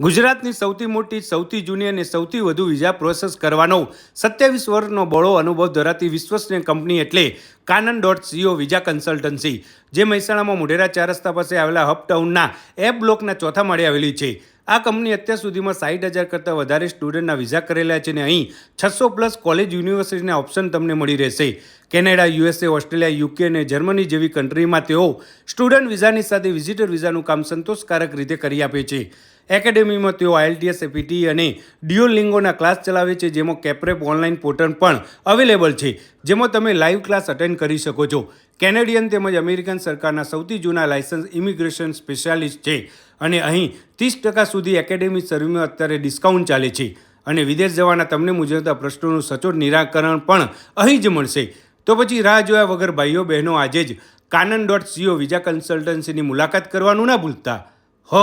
ગુજરાતની સૌથી મોટી, સૌથી જૂની અને સૌથી વધુ વિઝા પ્રોસેસ કરવાનો સત્યાવીસ વર્ષનો બળો અનુભવ ધરાવતી વિશ્વસનીય કંપની એટલે Kanan dot C O visa consultancy, જે મહેસાણામાં મોઢેરા ચાર રસ્તા પાસે આવેલા હપટાઉનના એ બ્લોકના ચોથા માળે આવેલી છે. આ કંપની અત્યાર સુધીમાં સાઠ હજાર કરતાં વધારે સ્ટુડન્ટના વિઝા કરેલા છે અને અહીં છસો પ્લસ કોલેજ યુનિવર્સિટીના ઓપ્શન તમને મળી રહેશે. કેનેડા, યુએસએ, ઓસ્ટ્રેલિયા, યુકે અને જર્મની જેવી કન્ટ્રીમાં તેઓ સ્ટુડન્ટ વિઝાની સાથે વિઝિટર વિઝાનું કામ સંતોષકારક રીતે કરી આપે છે. એકેડેમીમાં તેઓ આઈએલટીએસ એપીટી અને ડિયોલિંગોના ક્લાસ ચલાવે છે, જેમાં કેપરેપ ઓનલાઈન પોર્ટલ પણ અવેલેબલ છે, જેમાં તમે લાઈવ ક્લાસ અટેન્ડ કરી શકો છો. કેનેડિયન તેમજ અમેરિકન સરકારના સૌથી જૂના લાયસન્સ ઇમિગ્રેશન સ્પેશિયાલિસ્ટ છે. અને અહીં ત્રીસ ટકા સુધી એકેડેમી સર્વિસમાં અત્યારે ડિસ્કાઉન્ટ ચાલે છે. અને વિદેશ જવાના તમને મૂંઝવતા પ્રશ્નોનું સચોટ નિરાકરણ પણ અહીં જ મળશે. તો પછી રાહ જોયા વગર ભાઈઓ બહેનો આજે જ Kanan dot C O visa કન્સલ્ટન્સીની મુલાકાત કરવાનું ના ભૂલતા. હ.